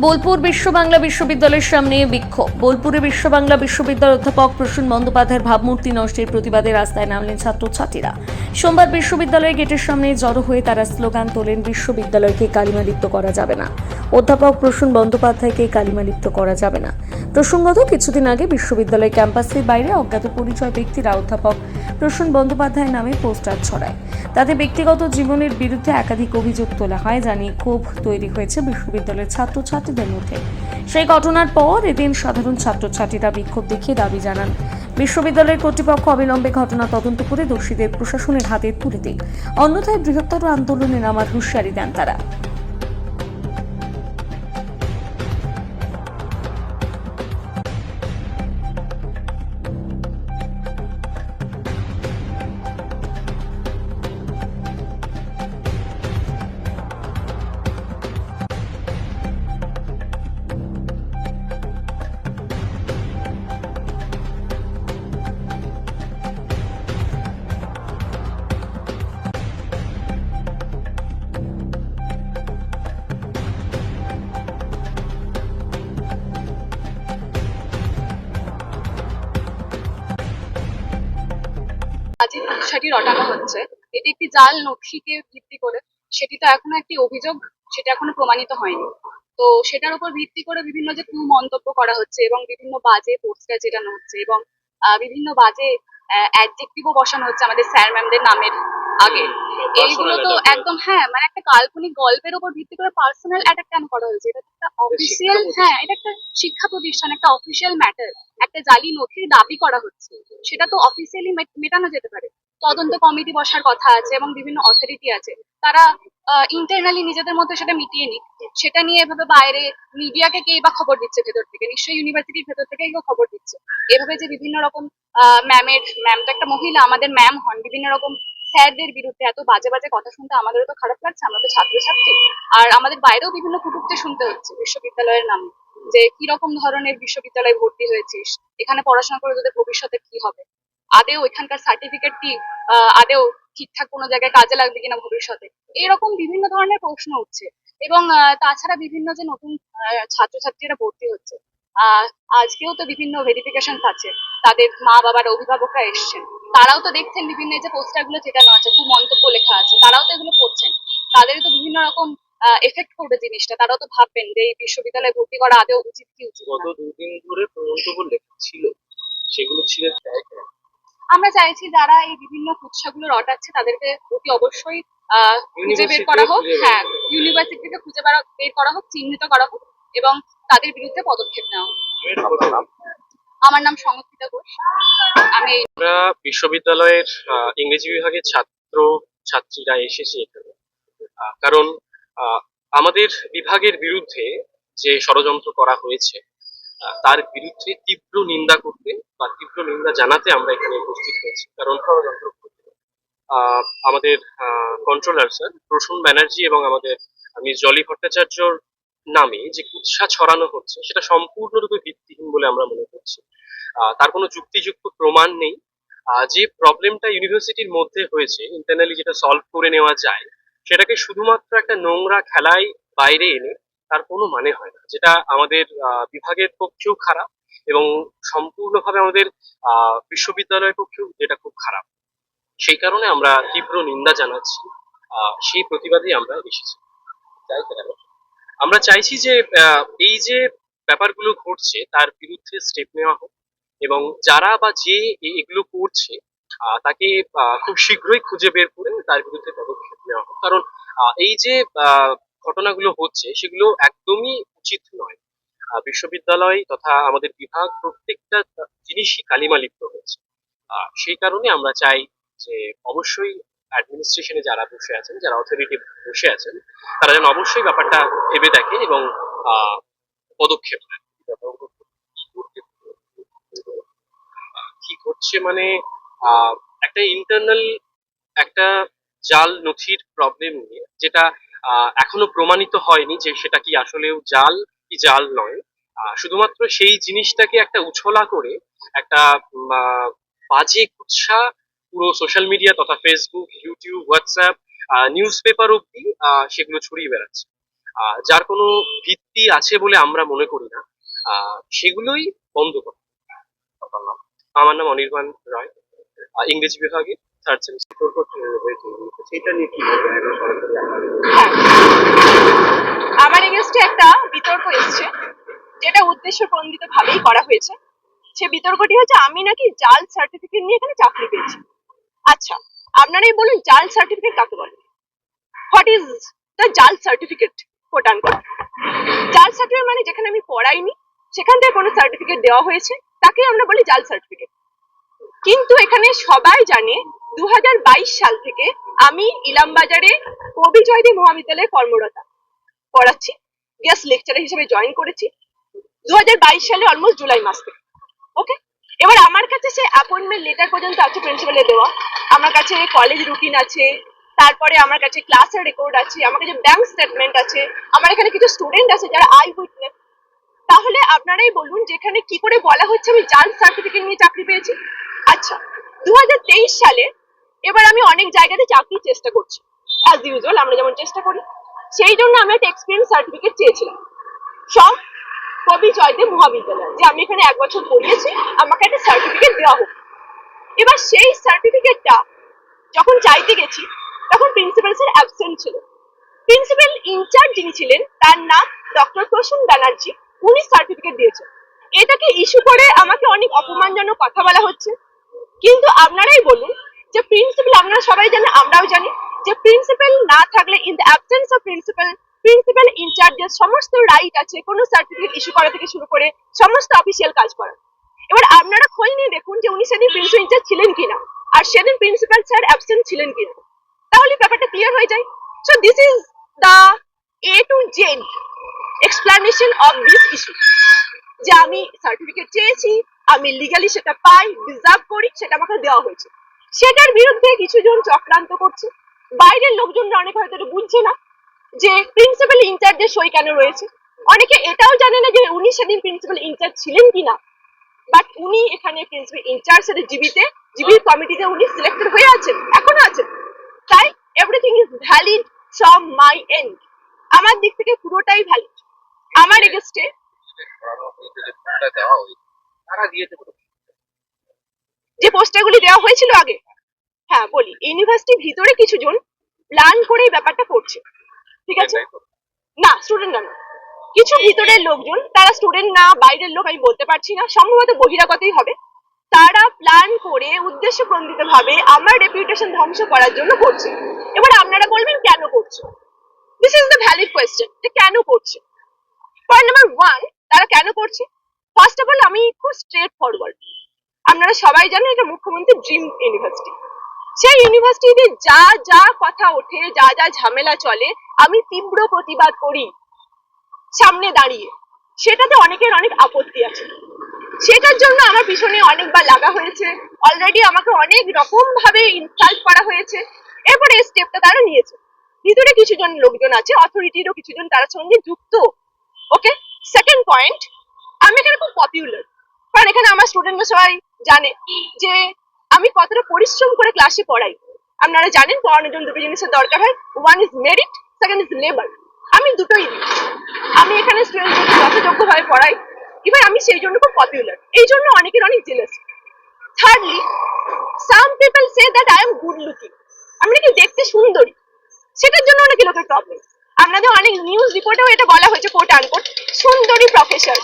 বোলপুর বিশ্ব বাংলা বিশ্ববিদ্যালয়ের সামনে বিক্ষোভ। বোলপুরে বিশ্ব বাংলা বিশ্ববিদ্যালয়ের অধ্যাপক প্রসূন বন্দ্যোপাধ্যায়ের ভাবমূর্তি নষ্টের প্রতিবাদে রাস্তায় নামলেন ছাত্রছাত্রীরা। সোমবার বিশ্ববিদ্যালয়ের গেটের সামনে জড়ো হয়ে তারা স্লোগান তোলেন, বিশ্ববিদ্যালয়কে কালিমালিপ্ত করা যাবে না। অধ্যাপক প্রসূন বন্দ্যোপাধ্যায়কে কালিমালিপ্ত করা যাবে না। প্রসঙ্গত, কিছুদিন আগে বিশ্ববিদ্যালয় ক্যাম্পাসের বাইরে অজ্ঞাত পরিচয় ব্যক্তিরা অধ্যাপক প্রসূন বন্দ্যোপাধ্যায়ের নামে পোস্টার ছড়ায়। তাতে ব্যক্তিগত জীবনের বিরুদ্ধে একাধিক অভিযোগ তোলা হয়, জানিয়ে ক্ষোভ তৈরি হয়েছে বিশ্ববিদ্যালয়ের ছাত্রছাত্রীদের মধ্যে। সেই ঘটনার পর এদিন সাধারণ ছাত্রছাত্রীরা বিক্ষোভ দেখিয়ে দাবি জানান। বিশ্ববিদ্যালয়ের কর্তৃপক্ষ অবিলম্বে ঘটনা তদন্ত করে দোষীদের প্রশাসনের হাতে তুলে দেয়। অন্যথায় বৃহত্তর আন্দোলনে নামার হুঁশিয়ারি দেন তারা। জাল নকশিকে ভিত্তি করে সেটি তো এখনও একটি অভিযোগ সেটা এখনও প্রমাণিত হয়নি। তো সেটার উপর ভিত্তি করে বিভিন্ন যে কু মন্তব্য করা হচ্ছে এবং বিভিন্ন বাজে পোস্টার যেটানো হচ্ছে এবং বিভিন্ন বাজে অ্যাডজেক্টিভও বসানো হচ্ছে আমাদের স্যার ম্যামদের নামের আগে। এইগুলো তো একদম হ্যাঁ মানে একটা কাল্পনিক গল্পের উপর ভিত্তি করে পার্সোনাল অ্যাটাক কেন করা হয়েছে? এটা একটা অফিসিয়াল হ্যাঁ এটা একটা শিক্ষা প্রতিষ্ঠান একটা অফিসিয়াল ম্যাটার একটা জালি নথির দাবি করা হচ্ছে। সেটা তো অফিসিয়ালি মেটানো যেতে পারে। তদন্ত কমিটি বসার কথা আছে এবং বিভিন্ন অথরিটি আছে, তারা ইন্টারনালি নিজেদের মধ্যে সেটা মিটিয়ে নিক। সেটা নিয়ে এভাবে বাইরে মিডিয়াকে কে বা খবর দিচ্ছে ভেতর থেকে? নিশ্চয়ই ইউনিভার্সিটির ভেতর থেকে কেউ খবর দিচ্ছে। এভাবে যে বিভিন্ন রকম ম্যামের ম্যাম তো একটা মহিলা, আমাদের ম্যাম হন, বিভিন্ন রকম স্যারদের বিরুদ্ধে এত বাজে বাজে কথা শুনতে আমাদেরও তো খারাপ লাগছে, আমরা তো ছাত্রছাত্রী। আর আমাদের বাইরেও বিভিন্ন কুটুকতে শুনতে হচ্ছে বিশ্ববিদ্যালয়ের নামে, যে কি রকম ধরনের বিশ্ববিদ্যালয়ে ভর্তি হয়েছিস, এখানে পড়াশোনা করে তোদের ভবিষ্যতে কি হবে? আদেও এখানকার সার্টিফিকেটটি আদেও ঠিকঠাক কোনো জায়গায় কাজে লাগবে কিনা ভবিষ্যতে? এরকম বিভিন্ন ধরনের প্রশ্ন উঠছে। এবং তাছাড়া বিভিন্ন যে নতুন ছাত্রছাত্রীরা ভর্তি হচ্ছে আজকেও তো বিভিন্ন ভেরিফিকেশন আছে। তাদের মা বাবার অভিভাবকরা এসছেন। তারাও তো দেখছেন বিভিন্ন যে পোস্টারগুলো যেটা আছে, খুব মন্তব্য লেখা আছে, তারাও তো এগুলো পড়ছেন। তাদের তো বিভিন্ন রকম এফেক্ট করবে জিনিসটা, তারাও তো ভাববেন যে এই বিশ্ববিদ্যালয়ে ভর্তি করা আদেও উচিত কি উচিত গত দুদিন ধরে মন্তব্য লেখা ছিল, সেগুলো ছিল আমরা চাইছি যারা এই বিভিন্ন কুৎসাগুলো রটাচ্ছে তাদেরকে অতি অবশ্যই খুঁজে বের করা হোক। হ্যাঁ করা হোক। ইউনিভার্সিটিকে খুঁজে বের- করা হোক চিহ্নিত করা হোক এবং তাদের বিরুদ্ধে পদক্ষেপ নেওয়া হোক। আমার নাম সংস্কৃতা ঘোষ। আমি আমরা বিশ্ববিদ্যালয়ের ইংরেজি বিভাগের ছাত্র ছাত্রীরা এসেছি এখানে। কারণ আহ, আমাদের বিভাগের বিরুদ্ধে যে ষড়যন্ত্র করা হয়েছে তার বিরুদ্ধে তীব্র নিন্দা করতে বা তীব্র নিন্দা জানাতে আমরা এখানে উপস্থিত হয়েছি। কারণ আমাদের কন্ট্রোলার স্যার প্রসূন ব্যানার্জি এবং আমাদের মিস জলি ভট্টাচার্যর নামে যে কুৎসা ছড়ানো হচ্ছে, সেটা সম্পূর্ণরূপে ভিত্তিহীন বলে আমরা মনে করছি। তার কোনো যুক্তিযুক্ত প্রমাণ নেই। যে প্রবলেমটা ইউনিভার্সিটির মধ্যে হয়েছে ইন্টারনালি যেটা সলভ করে নেওয়া যায়, সেটাকে শুধুমাত্র একটা নোংরা খেলায় বাইরে এনে তার কোনো মানে হয় না। যেটা আমাদের বিভাগের পক্ষেও খারাপ এবং সম্পূর্ণভাবে আমাদের বিশ্ববিদ্যালয়ের পক্ষেও যেটা খুব খারাপ। সেই কারণে আমরা তীব্র নিন্দা জানাচ্ছি সেই প্রতিবাদে আমরা এসেছি। আমরা চাইছি যে এই যে ব্যাপারগুলো ঘটছে, তার বিরুদ্ধে স্টেপ নেওয়া হোক এবং যারা বা যে এগুলো করছে তাকে খুব শীঘ্রই খুঁজে বের করে তার বিরুদ্ধে পদক্ষেপ নেওয়া হোক। কারণ এই যে ঘটনাগুলো হচ্ছে, সেগুলো একদমই উচিত নয়। বিশ্ববিদ্যালয় তথা আমাদের বিভাগ প্রত্যেকটা জিনিসই কালিমালিপ্ত হয়েছে। সেই কারণে আমরা চাই যে অবশ্যই অ্যাডমিনিস্ট্রেশনে যারা বসে আছেন, যারা অথরিটি বসে আছেন, তারা যেন অবশ্যই ব্যাপারটা ভেবে দেখেন এবং পদক্ষেপ কি করতে- কি ঘটছে মানে একটা ইন্টারনাল একটা জাল নথির প্রবলেম নিয়ে, যেটা এখনও প্রমাণিত হয়নি যে সেটা কি আসলেও জাল, কি জাল নয়। শুধুমাত্র সেই জিনিসটাকে একটা উছলা করে একটা বাজে কুৎসা পুরো সোশ্যাল মিডিয়া তথা Facebook YouTube WhatsApp news paper অব্দি সেগুলো ছড়িয়ে বেড়াচ্ছে। যার কোনো ভিত্তি আছে বলে আমরা মনে করি না। সেগুলোই বন্ধ করা। আমার নাম অনির্বাণ রায় ইংরেজি বিভাগে। সেমিস্টার সেটা নিয়ে কি হ্যাঁ। আমার এগেনস্টে একটা বিতর্ক এসছে, যেটা উদ্দেশ্য প্রণোদিত ভাবেই করা হয়েছে। সে বিতর্কটি হচ্ছে, আমি নাকি জাল সার্টিফিকেট নিয়ে এখানে চাকরি পেয়েছি। আচ্ছা আপনারাই বলুন, জাল সার্টিফিকেট কাকে বলে? What is the jaal certificate quote জাল সার্টিফিকেট মানে যেখানে আমি পড়াইনি, সেখান থেকে কোনো সার্টিফিকেট দেওয়া হয়েছে তাকে আমরা বলি জাল সার্টিফিকেট কিন্তু এখানে সবাই জানে দু হাজার বাইশ সাল থেকে আমি ইলামবাজারে কবি জয়দী মহাবিদ্যালয়ে কর্মরতা পড়াচ্ছি। গেস্ট লেকচারার হিসেবে জয়েন করেছি। দুহাজার বাইশ সালে অলমোস্ট জুলাই মাস থেকে। ওকে এবার আমার কাছে সে অ্যাপয়েন্টমেন্ট লেটার পর্যন্ত আছে প্রিন্সিপালের দেওয়া। আমার কাছে কলেজ রুটিন আছে। তারপরে আমার কাছে ক্লাসের রেকর্ড আছে। আমার কাছে ব্যাংক স্টেটমেন্ট আছে। আমার এখানে কিছু স্টুডেন্ট আছে যারা আই উইটনেস তাহলে আপনারাই বলুন যেখানে কি করে বলা হচ্ছে আমি জাল সার্টিফিকেট নিয়ে চাকরি পেয়েছি। আচ্ছা দু হাজার তেইশ সালে এবার আমি অনেক জায়গাতে চাকরির চেষ্টা করছি। অ্যাজ ইউজুয়াল আমরা যেমন চেষ্টা করি, সেই জন্য আমি একটা এক্সপিরিয়েন্স সার্টিফিকেট চেয়েছিলাম। সব কবি জয়দেব মহাবিদ্যালয়, যে আমি এখানে এক বছর পড়িয়েছি, আমাকে একটা সার্টিফিকেট দেওয়া হোক। এবার সেই সার্টিফিকেটটা যখন চাইতে গেছি, তখন প্রিন্সিপাল স্যার অ্যাবসেন্ট ছিল। প্রিন্সিপাল ইনচার্জ যিনি ছিলেন, তার নাম ডক্টর প্রসূন ব্যানার্জি, উনি সার্টিফিকেট দিয়েছেন। এটাকে ইস্যু করে আমাকে অনেক অপমানজনক কথা বলা হচ্ছে? কিন্তু আপনারাই বলুন যে প্রিন্সিপাল আপনারা সবাই জানেন আমরাও জানি, যে প্রিন্সিপাল না থাকলে in the absence of principal principal ইনচার্জের সমস্ত রাইট আছে, কোনো সার্টিফিকেট ইস্যু করা থেকে শুরু করে সমস্ত অফিসিয়াল কাজ করা। এবার আপনারা খোঁজ নিয়ে দেখুন যে উনি সেদিন প্রিন্সিপাল ইনচার্জ ছিলেন কিনা, আর সেদিন প্রিন্সিপাল স্যার অ্যাবসেন্ট ছিলেন কিনা। তাহলে ব্যাপারটা ক্লিয়ার হয়ে যায়। So this is the A to Z explanation of this issue যে আমি সার্টিফিকেট চেয়েছি, আমি লিগালি সেটা পাই ডিজার্ভ করি, সেটা আমাকে দেওয়া হয়েছে। সেটার বিরুদ্ধে কিছুজন চক্রান্ত করছে। বাইরের লোকজনরা অনেক হয়তো বুঝছে না যে প্রিন্সিপাল ইনচার্জের সই কেন রয়েছে। অনেকে এটাও জানে না যে উনি সেদিন প্রিন্সিপাল ইনচার্জ ছিলেন কিনা। বাট উনি এখানে প্রিন্সিপাল ইনচার্জ সাথে জিবিতে জিবির কমিটিতে উনি সিলেক্টেড হয়ে আছেন, এখনও আছেন। তাই everything is valid from my end আমার দিক থেকে পুরোটাই ভ্যালিড আমার এগেস্টে তারা দিয়েছে। যে পোস্টারগুলি দেওয়া হয়েছিল আগে হ্যাঁ বলি ইউনিভার্সিটির ভিতরে কিছু জন প্ল্যান করে ব্যাপারটা করছে ঠিক আছে? না স্টুডেন্ট না কিছু ভিতরের লোকজন তারা স্টুডেন্ট না বাইরের লোক আমি বলতে পারছি না সম্ভবত বহিরাগতই হবে তারা প্ল্যান করে উদ্দেশ্য ভাবে আমার রেপুটেশন ধ্বংস করার জন্য করছে। এবার আপনারা বলবেন কেন করছে? This is the valid question যে কেন করছে? পয়েন্ট নাম্বার ওয়ান তারা কেন করছে? ফার্স্ট অফ অল আমি খুব স্ট্রেট ফরওয়ার্ড আপনারা সবাই জানেন এটা মুখ্যমন্ত্রী ড্রিম ইউনিভার্সিটি সেই ইউনিভার্সিটিতে যা যা কথা ওঠে, যা যা ঝামেলা চলে, আমি তীব্র প্রতিবাদ করি সামনে দাঁড়িয়ে। সেটাতে অনেকের অনেক আপত্তি আছে। সেটার জন্য আমার পিছনে অনেকবার লাগা হয়েছে। অলরেডি আমাকে অনেক রকম ভাবে ইনসাল্ট করা হয়েছে। এরপরে এই স্টেপটা তারা নিয়েছে। ভিতরে কিছু জন লোকজন আছে অথরিটিরও কিছু জন তার সঙ্গে যুক্ত। ওকে সেকেন্ড পয়েন্ট আমি এখানে খুব পপুলার কারণ এখানে আমার স্টুডেন্টরা সবাই জানে যে আমি কতটা পরিশ্রম করে ক্লাসে পড়াই। আপনারা জানেন পড়ানোর জন্য দুটো জিনিসের দরকার হয়। One is merit second is labour আমি দুটোই দিই। আমি এখানে স্টুডেন্টদেরকে যথাযোগ্যভাবে পড়াই। এবার আমি সেই জন্য খুব পপুলার এই জন্য অনেকের অনেক jealous thirdly some people say that I am good looking আমি নাকি দেখতে সুন্দরী? সেটার জন্য অনেক লোকের প্রবলেম আপনাদের অনেক নিউজ রিপোর্টেও এটা বলা হয়েছে কোট আনকোট সুন্দরী প্রফেসর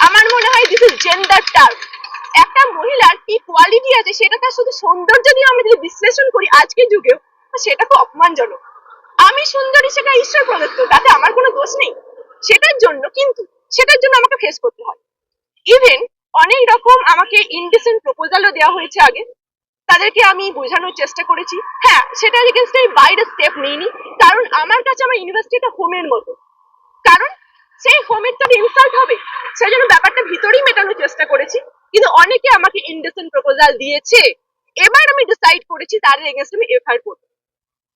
আমার মনে হয় দিস ইজ জেন্ডার টার্ম একটা মহিলার কি কোয়ালিটি আছে সেটা তার শুধু সৌন্দর্য নিয়ে আমরা যদি বিশ্লেষণ করি আজকের যুগেও সেটা খুব অপমানজনক। আমি সুন্দরী সেটা ঈশ্বর প্রদত্ত, তাতে আমার কোনো দোষ নেই। সেটার জন্য কিন্তু, সেটার জন্য আমাকে ফেস করতে হয়। ইভেন অনেক রকম আমাকে ইনডিসেন্ট প্রপোজালও দেওয়া হয়েছে আগে। তাদেরকে আমি বোঝানোর চেষ্টা করেছি। হ্যাঁ সেটা এগেনস্ট আমি বাইরে স্টেপ নিইনি। কারণ আমার কাছে আমার ইউনিভার্সিটিটা হোমের মতো। কারণ সেই হোমের তো ইনসাল্ট হবে। সেই জন্য ব্যাপারটা ভিতরেই মেটানোর চেষ্টা করেছি। কিন্তু অনেকে আমাকে ইনডেসেন্ট প্রপোজাল দিয়েছে। এবার আমি ডিসাইড করেছি তার এগেনস্ট আমি এফআইআর করব।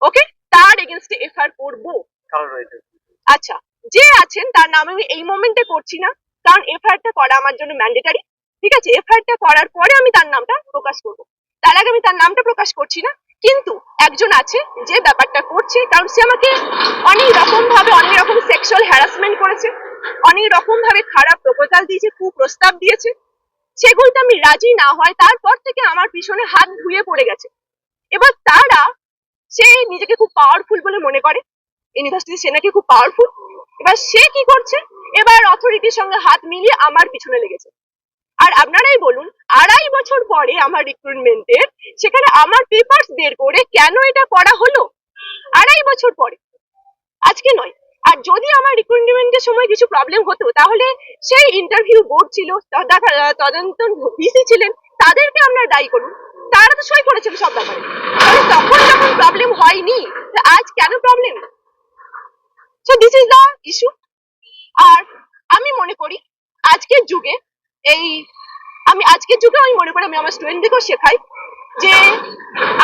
ওকে তার এগেনস্টে এফআইআর করব। আচ্ছা যে আছেন তার নাম আমি এই মোমেন্টে করছি না। কারণ এফআইআরটা করা আমার জন্য ম্যান্ডেটারি ঠিক আছে? এফআইআরটা করার পরে আমি তার নামটা প্রকাশ করব। তার আগে আমি তার নামটা প্রকাশ করছি না। কিন্তু একজন আছে যে ব্যাপারটা করছে, কারণ সে আমাকে অনেক রকম ভাবে অনেক রকম সেক্সুয়াল হ্যারাসমেন্ট করেছে, অনেক রকম ভাবে খারাপ প্রপোজাল দিয়েছে, কুপ্রস্তাব দিয়েছে। সেগুলোতে আমি রাজি না হয় তারপর থেকে আমার পিছনে হাত ধুয়ে পড়ে গেছে। এবার তারা, সে নিজেকে খুব পাওয়ারফুল বলে মনে করে ইউনিভার্সিটি সে নাকি খুব পাওয়ারফুল এবার সে কি করছে? এবার অথরিটির সঙ্গে হাত মিলিয়ে আমার পিছনে লেগেছে। আর আপনারাই বলুন, আড়াই বছর পরে আমার রিক্রুটমেন্টের সেখানে আমার পেপারস বের করে কেন এটা করা হলো? আড়াই বছর পরে। আজকে নয়। আর যদি আমার রিক্রুটমেন্টের সময় কিছু প্রবলেম হতো, তাহলে সেই ইন্টারভিউ বোর্ড ছিল, তদা- তদন্ত ভিসি ছিলেন, তাদেরকে আমরা দায়ী করুন তারা তো সই করেছিল সব ব্যাপারে। তখন যখন প্রবলেম হয়নি আজ কেন problem so this is the issue আর আমি মনে করি, আজকের যুগে এই, আমি আজকের যুগে আমি মনে করি আমি আমার স্টুডেন্টদেরকেও শেখাই যে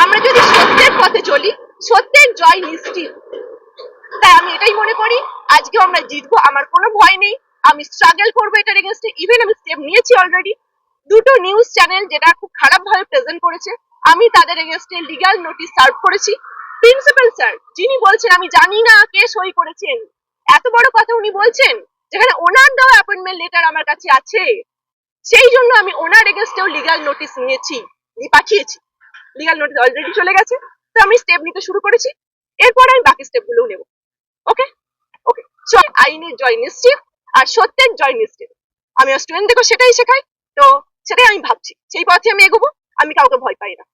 আমরা যদি সত্যের পথে চলি, সত্যের জয় নিশ্চিত। তাই আমি এটাই মনে করি, আজকেও আমরা জিতবো, আমার কোনো ভয় নেই, আমি স্ট্রাগল করব এটার এগেনস্টে ইভেন আমি স্টেপ নিয়েছি অলরেডি দুটো নিউজ চ্যানেল যেটা খুব খারাপ ভাবে প্রেজেন্ট করেছে, আমি তাদের এগেনস্টে লিগ্যাল নোটিশ সার্ভ করেছি। প্রিন্সিপাল স্যার যিনি বলছেন, আমি জানি না কে সই করেছেন। এত বড় কথা উনি বলছেন, যেখানে ওনার দেওয়া অ্যাপয়েন্টমেন্ট লেটার আমার কাছে আছে। সেই জন্য আমি ওনার এগেনস্টেও লিগাল নোটিস নিয়েছি পাঠিয়েছি। লিগাল নোটিস অলরেডি চলে গেছে, তো আমি স্টেপ নিতে শুরু করেছি। এরপর আমি বাকি স্টেপগুলোও নেব। ওকে ওকে চল আইনের জয় নিশ্চিত আর সত্যের জয় নিশ্চিত আমি আমার স্টুডেন্টদেরকেও সেটাই শেখাই তো সেটাই আমি ভাবছি। সেই পথে আমি এগোবো, আমি কাউকে ভয় পাই না।